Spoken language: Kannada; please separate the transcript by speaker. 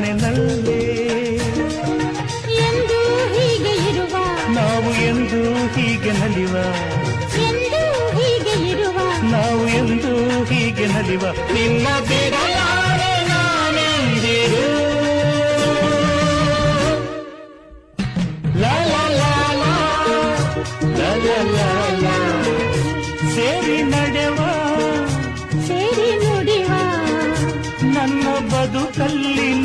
Speaker 1: ನೆನಲ್ಲೇ
Speaker 2: ಎಂದು ಹೀಗೆ ಇರುವ.
Speaker 1: ನಾವು ಎಂದು ಹೀಗೆ ನಲಿವ.
Speaker 2: ಎಂದು ಹೀಗೆ ಇರುವ.
Speaker 1: ನಾವು ಎಂದು ಹೀಗೆ ನಲಿವ. ನಿಮ್ಮ ಬಿಡಲಾರೆ ನಾನೆಂದಿರು? ಲಾ ಲಾ ಲಾ. ಸೇರಿ ನಡೆವ. ಸೇರಿ ನುಡಿವ. ನನ್ನ ಬದುಕಲ್ಲಿ